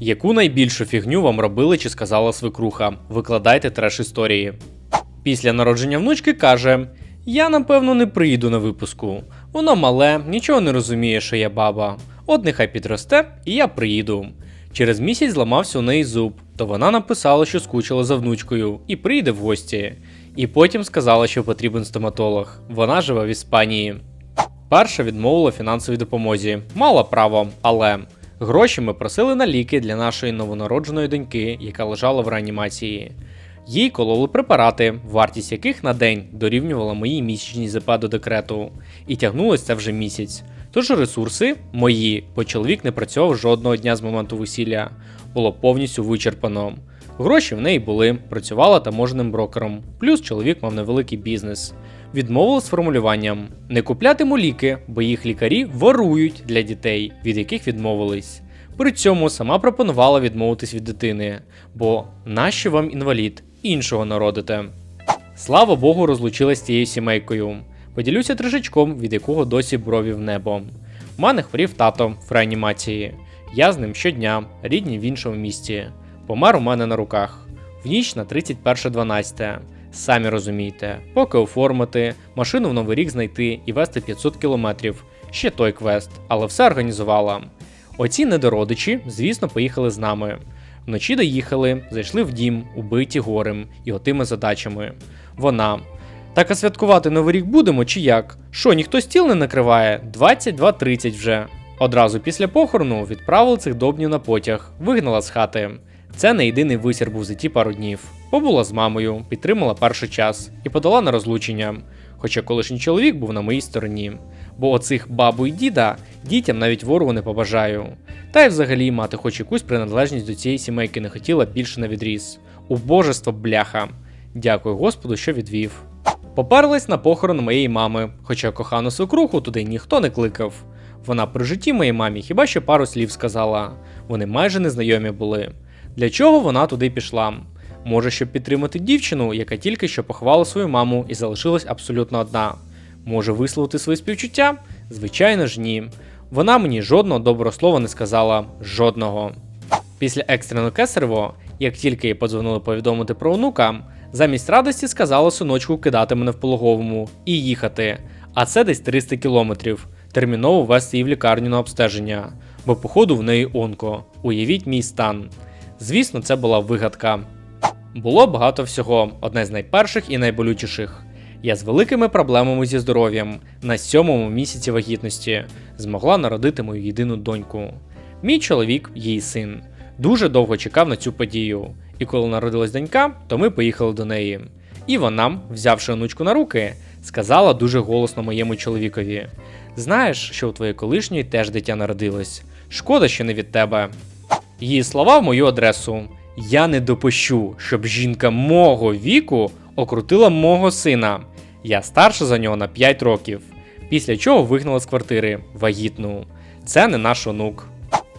Яку найбільшу фігню вам робили чи сказала свекруха? Викладайте треш історії. Після народження внучки каже: Я напевно не приїду на випуску. Воно мале, нічого не розуміє, що я баба. От нехай підросте, і я приїду. Через місяць зламався у неї зуб, то вона написала, що скучила за внучкою, і приїде в гості. І потім сказала, що потрібен стоматолог. Вона живе в Іспанії. Перша відмовила фінансовій допомозі. Мала право, але гроші ми просили на ліки для нашої новонародженої доньки, яка лежала в реанімації. Їй кололи препарати, вартість яких на день дорівнювала моїй місячній ЗП до декрету, і тягнулось це вже місяць. Тож ресурси мої, бо чоловік не працював жодного дня з моменту весілля, було повністю вичерпано. Гроші в неї були, працювала таможеним брокером, плюс чоловік мав невеликий бізнес. Відмовили з формулюванням: не куплятиму ліки, бо їх лікарі ворують для дітей, від яких відмовились. При цьому сама пропонувала відмовитись від дитини, бо нащо вам інвалід, іншого народите. Слава Богу, розлучилась з цією сімейкою. Поділюся трішечком, від якого досі брові в небо. У мене хворів тато в реанімації. Я з ним щодня, рідні в іншому місті. Помер у мене на руках. В ніч на 31.12. Самі розумієте, поки оформити, машину в новий рік знайти і вести 500 кілометрів. Ще той квест, але все організувала. Оці недородичі, звісно, поїхали з нами. Вночі доїхали, зайшли в дім, убиті горем і отими задачами. Вона. Так а святкувати новий рік будемо чи як? Що, ніхто стіл не накриває? 22.30 вже. Одразу після похорону відправили цих добнів на потяг, вигнала з хати. Це не єдиний висір був за ті пару днів. Побула з мамою, підтримала перший час і подала на розлучення. Хоча колишній чоловік був на моїй стороні. Бо оцих бабу і діда дітям навіть ворогу не побажаю. Та й взагалі мати хоч якусь приналежність до цієї сімейки не хотіла більше на відріз. Убожество бляха. Дякую Господу, що відвів. Поперлась на похорон моєї мами, хоча кохану свекруху туди ніхто не кликав. Вона при житті моїй мамі хіба що пару слів сказала. Вони майже незнайомі були. Для чого вона туди пішла? Може, щоб підтримати дівчину, яка тільки що поховала свою маму і залишилась абсолютно одна. Може висловити свої співчуття? Звичайно ж ні. Вона мені жодного доброго слова не сказала. Жодного. Після екстреного кесарево, як тільки їй подзвонили повідомити про онука, замість радості сказала синочку кидати мене в пологовому і їхати. А це десь 300 кілометрів. Терміново вести її в лікарню на обстеження, бо походу в неї онко. Уявіть мій стан. Звісно, це була вигадка. Було багато всього, одне з найперших і найболючіших. Я з великими проблемами зі здоров'ям на сьомому місяці вагітності змогла народити мою єдину доньку. Мій чоловік, її син, дуже довго чекав на цю подію, і коли народилась донька, то ми поїхали до неї. І вона, взявши онучку на руки, сказала дуже голосно моєму чоловікові: Знаєш, що у твоєї колишньої теж дитя народилось. Шкода, що не від тебе. Її слова в мою адресу: Я не допущу, щоб жінка мого віку окрутила мого сина. Я старша за нього на 5 років. Після чого вигнала з квартири вагітну. Це не наш онук.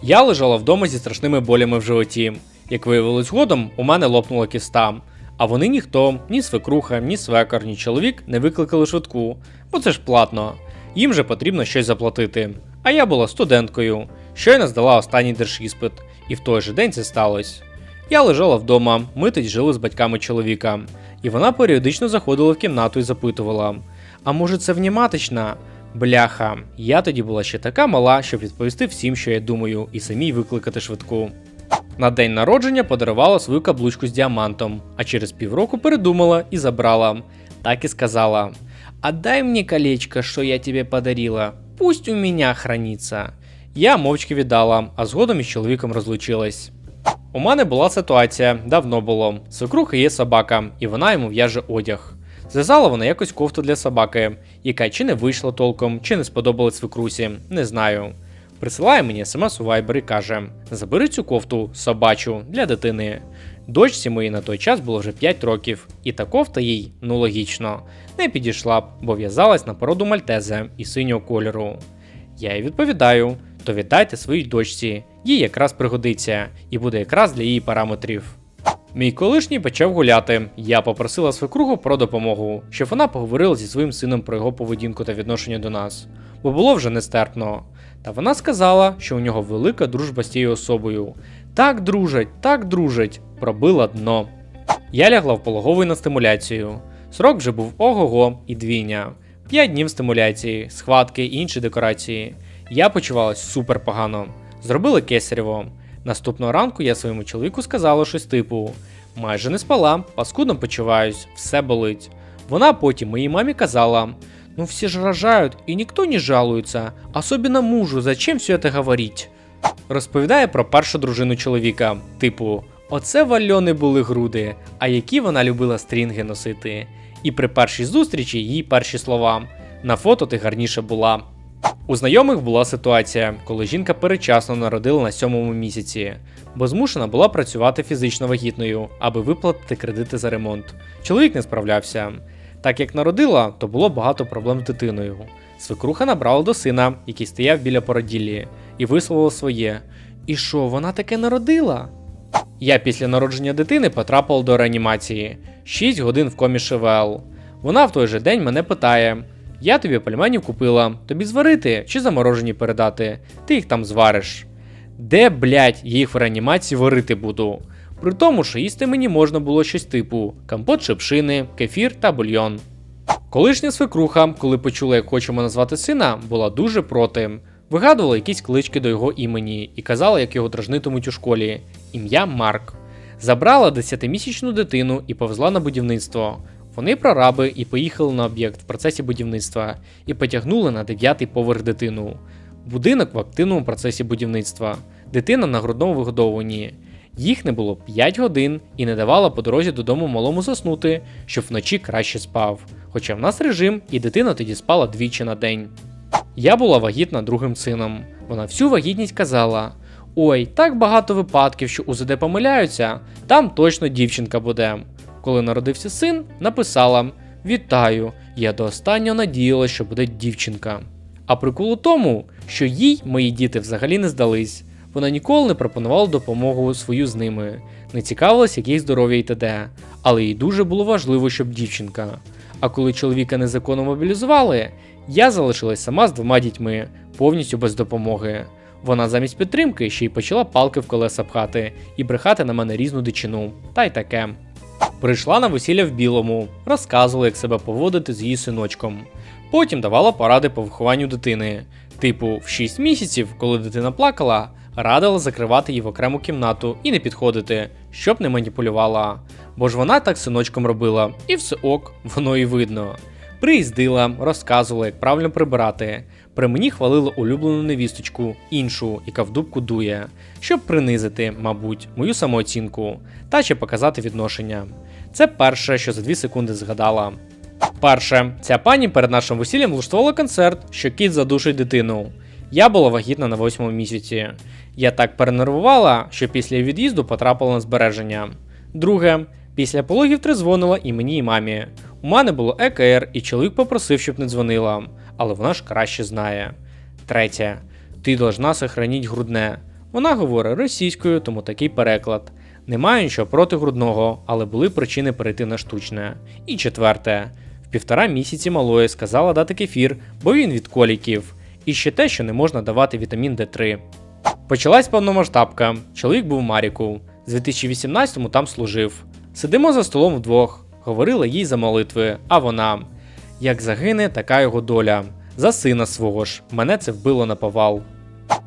Я лежала вдома зі страшними болями в животі. Як виявилось згодом, у мене лопнула кіста. А вони ніхто, ні свекруха, ні свекар, ні чоловік не викликали швидку, бо це ж платно. Їм же потрібно щось заплатити. А я була студенткою, щойно здала останній держіспит, і в той же день це сталося. Я лежала вдома, ми тоді жили з батьками чоловіка, і вона періодично заходила в кімнату і запитувала: А може це вніматична? Бляха, я тоді була ще така мала, щоб відповісти всім, що я думаю, і самій викликати швидку. На день народження подарувала свою каблучку з діамантом, а через півроку передумала і забрала. Так і сказала: Отдай мені колечко, що я тебе подарила, пусть у мене храниться. Я мовчки віддала, а згодом із чоловіком розлучилась. У мене була ситуація, давно було. Свекруха є собака, і вона йому в'яже одяг. Зв'язала вона якось кофту для собаки, яка чи не вийшла толком, чи не сподобалась свекрусі, не знаю. Присилає мені смс у Viber і каже: Забери цю кофту собачу для дитини. Дочці моїй на той час було вже 5 років, і та кофта їй, ну логічно, не підійшла б, бо в'язалась на породу мальтезе і синього кольору. Я їй відповідаю: то віддайте своїй дочці, їй якраз пригодиться, і буде якраз для її параметрів. Мій колишній почав гуляти. Я попросила свекруху про допомогу, щоб вона поговорила зі своїм сином про його поведінку та відношення до нас, бо було вже нестерпно. Та вона сказала, що у нього велика дружба з тією особою. Так дружать, так дружать, пробила дно. Я лягла в пологовий на стимуляцію. Срок вже був ого-го і двійня. П'ять днів стимуляції, схватки і інші декорації. Я почувалась супер погано. Зробили кесарєво. Наступного ранку я своєму чоловіку сказала щось типу: майже не спала, паскудно почуваюсь, все болить. Вона потім моїй мамі казала: ну всі ж рожають і ніхто не жалується, особенно мужу, зачем все это говорить? Розповідає про першу дружину чоловіка, типу, оце в Альони були груди, а які вона любила стрінги носити. І при першій зустрічі її перші слова: на фото ти гарніше була. У знайомих була ситуація, коли жінка передчасно народила на сьомому місяці, бо змушена була працювати фізично вагітною, аби виплатити кредити за ремонт. Чоловік не справлявся. Так як народила, то було багато проблем з дитиною. Свекруха набрала до сина, який стояв біля породіллі, і висловила своє. І що, вона таке народила? Я після народження дитини потрапив до реанімації 6 годин в комі ШВЛ. Вона в той же день мене питає: Я тобі пельменів купила, тобі зварити чи заморожені передати, ти їх там звариш. Де, блять, їх в реанімації варити буду? При тому, що їсти мені можна було щось типу компот шипшини, кефір та бульйон. Колишня свекруха, коли почула, як хочемо назвати сина, була дуже проти. Вигадувала якісь клички до його імені і казала, як його дражнитимуть у школі. Ім'я Марк. Забрала 10-місячну дитину і повезла на будівництво. Вони прораби і поїхали на об'єкт в процесі будівництва і потягнули на дев'ятий поверх дитину. Будинок в активному процесі будівництва. Дитина на грудному вигодовуванні. Їх не було 5 годин і не давала по дорозі додому малому заснути, щоб вночі краще спав. Хоча в нас режим, і дитина тоді спала двічі на день. Я була вагітна другим сином. Вона всю вагітність казала: Ой, так багато випадків, що УЗД помиляються, там точно дівчинка буде. Коли народився син, написала: Вітаю! Я до останнього надіялася, що буде дівчинка. А прикол у тому, що їй мої діти взагалі не здались. Вона ніколи не пропонувала допомогу свою з ними, не цікавилась, як їх здоров'я і т.д. Але їй дуже було важливо, щоб дівчинка. А коли чоловіка незаконно мобілізували, я залишилась сама з двома дітьми, повністю без допомоги. Вона замість підтримки ще й почала палки в колеса пхати і брехати на мене різну дичину, та й таке. Прийшла на весілля в білому, розказувала, як себе поводити з її синочком. Потім давала поради по вихованню дитини. Типу, в 6 місяців, коли дитина плакала, радила закривати її в окрему кімнату і не підходити, щоб не маніпулювала. Бо ж вона так синочком робила, і все ок, воно і видно. Приїздила, розказувала, як правильно прибирати. При мені хвалила улюблену невісточку, іншу, яка в дубку дує, щоб принизити, мабуть, мою самооцінку та ще показати відношення. Це перше, що за 2 секунди згадала. Перше, ця пані перед нашим весіллям влаштувала концерт, що кіт задушить дитину. Я була вагітна на восьмому місяці. Я так перенервувала, що після від'їзду потрапила на збереження. Друге, після пологів тризвонила і мені, і мамі. У мене було ЕКР, і чоловік попросив, щоб не дзвонила, але вона ж краще знає. Третє, ти должна сохраніть грудне. Вона говорить російською, тому такий переклад. Немає нічого проти грудного, але були причини перейти на штучне. І четверте, в півтора місяці малої сказала дати кефір, бо він від коліків. І ще те, що не можна давати вітамін D3. Почалась повномасштабка. Чоловік був Маріку. З 2018-му там служив. Сидимо за столом вдвох. Говорила їй за молитви, а вона. Як загине, така його доля. За сина свого ж. Мене це вбило на повал.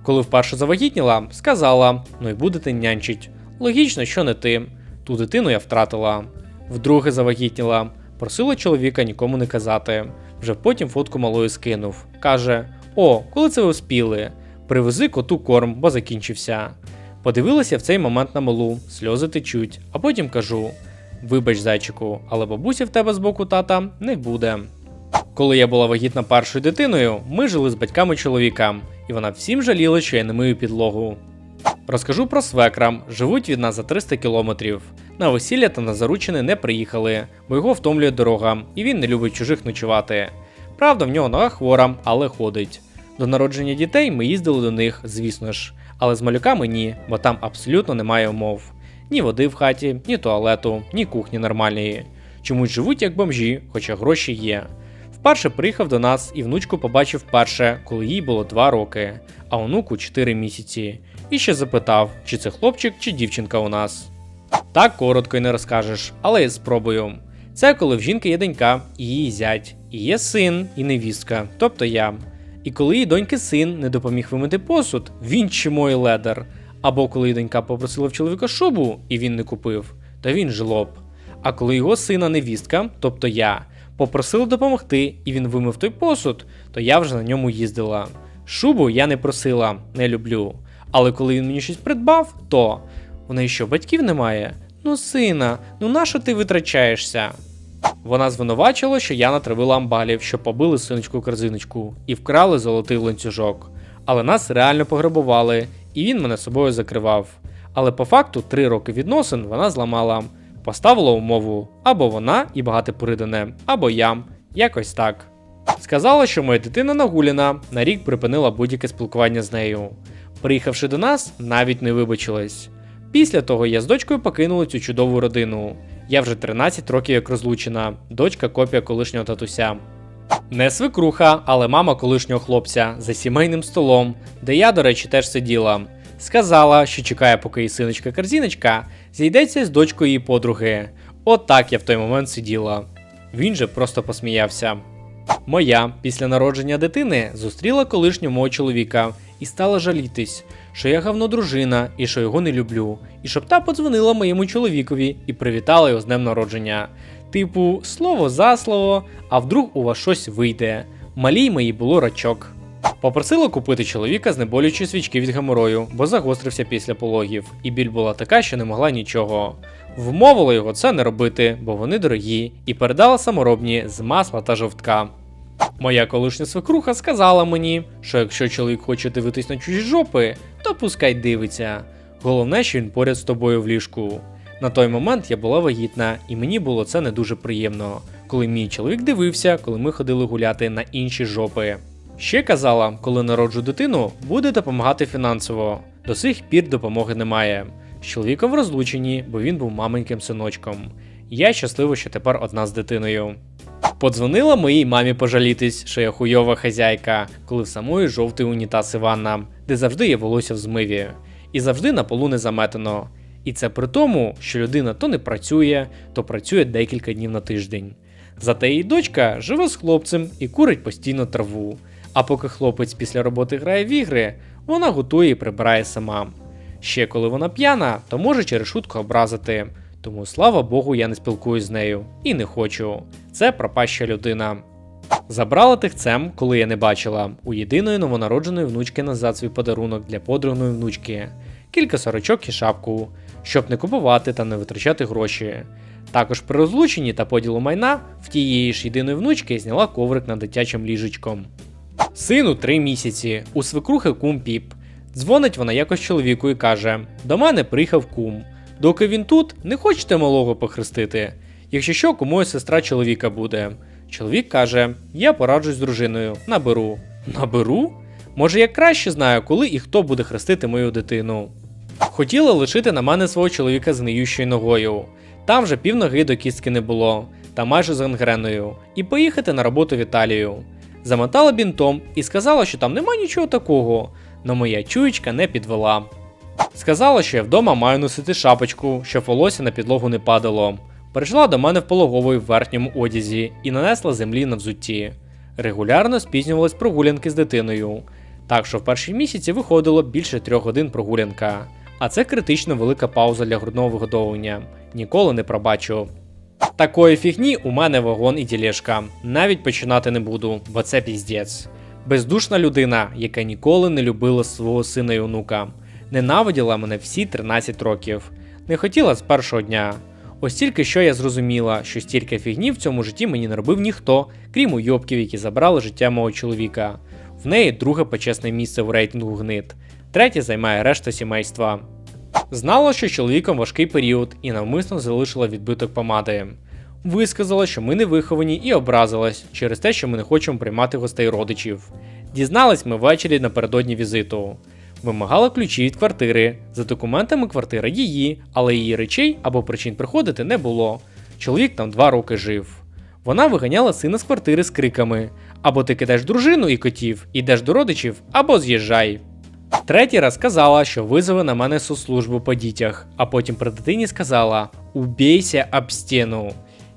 Коли вперше завагітніла, сказала: ну й будете нянчить. Логічно, що не ти. Ту дитину я втратила. Вдруге завагітніла. Просила чоловіка нікому не казати. Вже потім фотку малої скинув. Каже: О, коли це ви успіли? Привези коту корм, бо закінчився. Подивилася в цей момент на малу, сльози течуть, а потім кажу: Вибач, зайчику, але бабуся в тебе з боку тата не буде. Коли я була вагітна першою дитиною, ми жили з батьками чоловіка, і вона всім жаліла, що я не мию підлогу. Розкажу про свекра. Живуть від нас за 300 кілометрів. На весілля та на заручини не приїхали, бо його втомлює дорога, і він не любить чужих ночувати. Правда, в нього нога хвора, але ходить. До народження дітей ми їздили до них, звісно ж, але з малюками ні, бо там абсолютно немає умов. Ні води в хаті, ні туалету, ні кухні нормальної. Чомусь живуть як бомжі, хоча гроші є. Вперше приїхав до нас і внучку побачив перше, коли їй було 2 роки, а онуку 4 місяці. і ще запитав, чи це хлопчик чи дівчинка у нас. Так коротко й не розкажеш, але я спробую. Це коли в жінки є донька і її зять, і є син і невістка, тобто я. І коли її доньки син не допоміг вимити посуд, він чимой ледер. Або коли донька попросила в чоловіка шубу, і він не купив, то він жлоб. А коли його сина невістка, тобто я, попросила допомогти, і він вимив той посуд, то я вже на ньому їздила. Шубу я не просила, не люблю. Але коли він мені щось придбав, то у неї що, батьків немає? Ну, сина, ну нащо ти витрачаєшся? Вона звинувачила, що я натравила амбалів, що побили синочку корзиночку і вкрали золотий ланцюжок. Але нас реально пограбували, і він мене собою закривав. Але по факту три роки відносин вона зламала, поставила умову або вона і багате поридане, або я. Якось так. Сказала, що моя дитина нагуляна, на рік припинила будь-яке спілкування з нею. Приїхавши до нас, навіть не вибачилась. Після того я з дочкою покинула цю чудову родину. Я вже 13 років як розлучена, дочка копія колишнього татуся. Не свекруха, але мама колишнього хлопця за сімейним столом, де я, до речі, теж сиділа. Сказала, що чекає, поки її синочка корзіночка зійдеться з дочкою її подруги. От так я в той момент сиділа. Він же просто посміявся. Моя після народження дитини зустріла колишнього мого чоловіка і стала жалітись, що я гавно дружина і що його не люблю, і щоб та подзвонила моєму чоловікові і привітала його з днем народження. Типу, слово за слово, а вдруг у вас щось вийде. Малій моїй було рачок. Попросила купити чоловіка знеболюючі свічки від геморою, бо загострився після пологів, і біль була така, що не могла нічого. Вмовила його це не робити, бо вони дорогі, і передала саморобні з масла та жовтка. Моя колишня свекруха сказала мені, що якщо чоловік хоче дивитись на чужі жопи, то пускай дивиться. Головне, що він поряд з тобою в ліжку. На той момент я була вагітна, і мені було це не дуже приємно, коли мій чоловік дивився, коли ми ходили гуляти на інші жопи. Ще казала, коли народжу дитину, буде допомагати фінансово. До сих пір допомоги немає. З чоловіком розлученні, бо він був маменьким синочком. Я щаслива, що тепер одна з дитиною. Подзвонила моїй мамі пожалітись, що я хуйова хазяйка, коли в самої жовтий унітаз Іванна, де завжди є волосся в змиві, і завжди на полу не заметено. І це при тому, що людина то не працює, то працює декілька днів на тиждень. Зате її дочка живе з хлопцем і курить постійно траву. А поки хлопець після роботи грає в ігри, вона готує і прибирає сама. Ще коли вона п'яна, то може через шутку образити. Тому слава Богу, я не спілкуюсь з нею і не хочу. Це пропаща людина. Забрала тихцем, коли я не бачила, у єдиної новонародженої внучки назад свій подарунок для подругної внучки, кілька сорочок і шапку, щоб не купувати та не витрачати гроші. Також при розлученні та поділу майна в тієї ж єдиної внучки зняла коврик над дитячим ліжечком. Сину три місяці, у свекрухи кум піп. Дзвонить вона якось чоловіку і каже: До мене приїхав кум. Доки він тут, не хочете малого похрестити. Якщо що, кумою сестра чоловіка буде. Чоловік каже: Я пораджусь з дружиною, наберу. Наберу? Може, я краще знаю, коли і хто буде хрестити мою дитину. Хотіла лишити на мене свого чоловіка з гниючою ногою. Там вже півноги до кістки не було, та майже з гангреною, і поїхати на роботу в Італію. Замотала бінтом і сказала, що там нема нічого такого, но моя чуєчка не підвела. Сказала, що я вдома маю носити шапочку, щоб волосся на підлогу не падало. Прийшла до мене в пологовий в верхньому одязі і нанесла землі на взутті. Регулярно спізнювалась прогулянки з дитиною. Так що в перші місяці виходило більше трьох годин прогулянка. А це критично велика пауза для грудного вигодовування. Ніколи не пробачу. Такої фігні у мене вагон і тілешка. Навіть починати не буду, бо це піздець. Бездушна людина, яка ніколи не любила свого сина і онука. Ненавиділа мене всі 13 років. Не хотіла з першого дня. Ось тільки що я зрозуміла, що стільки фігні в цьому житті мені не робив ніхто, крім уйобків, які забрали життя мого чоловіка. В неї друге почесне місце в рейтингу гнит, третє займає решта сімейства. Знала, що чоловіком важкий період і навмисно залишила відбиток помади. Висказала, що ми не виховані і образилась через те, що ми не хочемо приймати гостей родичів. Дізнались ми ввечері напередодні візиту. Вимагала ключі від квартири. За документами квартира її, але її речей або причин приходити не було. Чоловік там два роки жив. Вона виганяла сина з квартири з криками: або ти кидаєш дружину і котів, ідеш до родичів, або з'їжджай. Третій раз сказала, що визове на мене соцслужбу по дітях, а потім при дитині сказала: Убійся об стіну.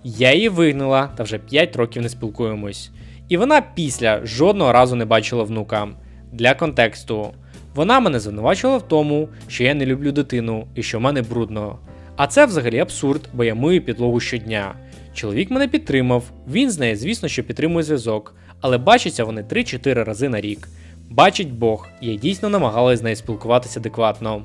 Я її вигнала та вже 5 років не спілкуємось. І вона після жодного разу не бачила внука. Для контексту, вона мене звинувачила в тому, що я не люблю дитину і що в мене брудно. А це взагалі абсурд, бо я мию підлогу щодня. Чоловік мене підтримав, він з нею, звісно, що підтримує зв'язок, але бачаться вони 3-4 рази на рік. Бачить Бог, я дійсно намагалась з нею спілкуватися адекватно.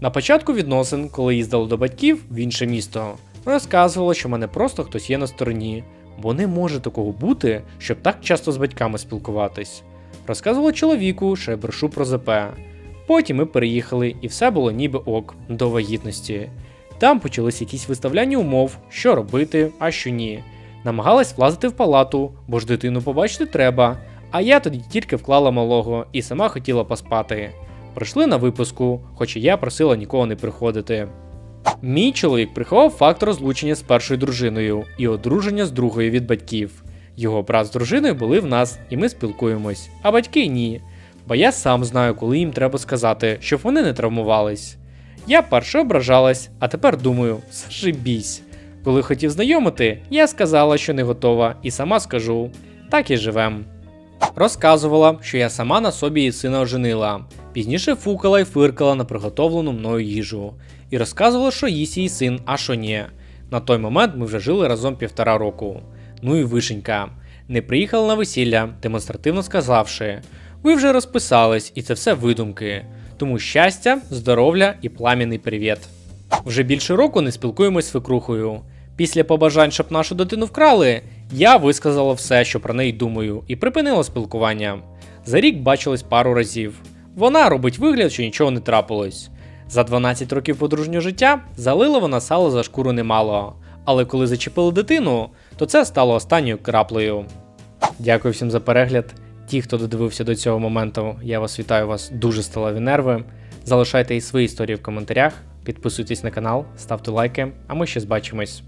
На початку відносин, коли їздила до батьків в інше місто, розказувала, що в мене просто хтось є на стороні, бо не може такого бути, щоб так часто з батьками спілкуватись. Розказувала чоловіку, що я брешу про ЗП. Потім ми переїхали, і все було ніби ок до вагітності. Там почалися якісь виставляння умов, що робити, а що ні. Намагалась влазити в палату, бо ж дитину побачити треба. А я тоді тільки вклала малого і сама хотіла поспати. Прийшли на випуску, хоч і я просила нікого не приходити. Мій чоловік приховав факт розлучення з першою дружиною і одруження з другою від батьків. Його брат з дружиною були в нас, і ми спілкуємось, а батьки ні. Бо я сам знаю, коли їм треба сказати, щоб вони не травмувались. Я перше ображалась, а тепер думаю, зашибісь. Коли хотів знайомити, я сказала, що не готова, і сама скажу: так і живем. Розказувала, що я сама на собі її сина оженила. Пізніше фукала і фиркала на приготовлену мною їжу. І розказувала, що їсть її син, а що ні. На той момент ми вже жили разом півтора року. Ну і вишенька. Не приїхала на весілля, демонстративно сказавши: ви вже розписались, і це все видумки. Тому щастя, здоров'я і пламінний привіт. Вже більше року не спілкуємось з свекрухою. Після побажань, щоб нашу дитину вкрали, я висказала все, що про неї думаю, і припинила спілкування. За рік бачились пару разів. Вона робить вигляд, що нічого не трапилось. За 12 років подружнього життя залила вона сало за шкуру немало. Але коли зачепили дитину, то це стало останньою краплею. Дякую всім за перегляд. Ті, хто додивився до цього моменту, я вас вітаю вас дуже сталеві нерви. Залишайте і свої історії в коментарях, підписуйтесь на канал, ставте лайки, а ми ще збачимось.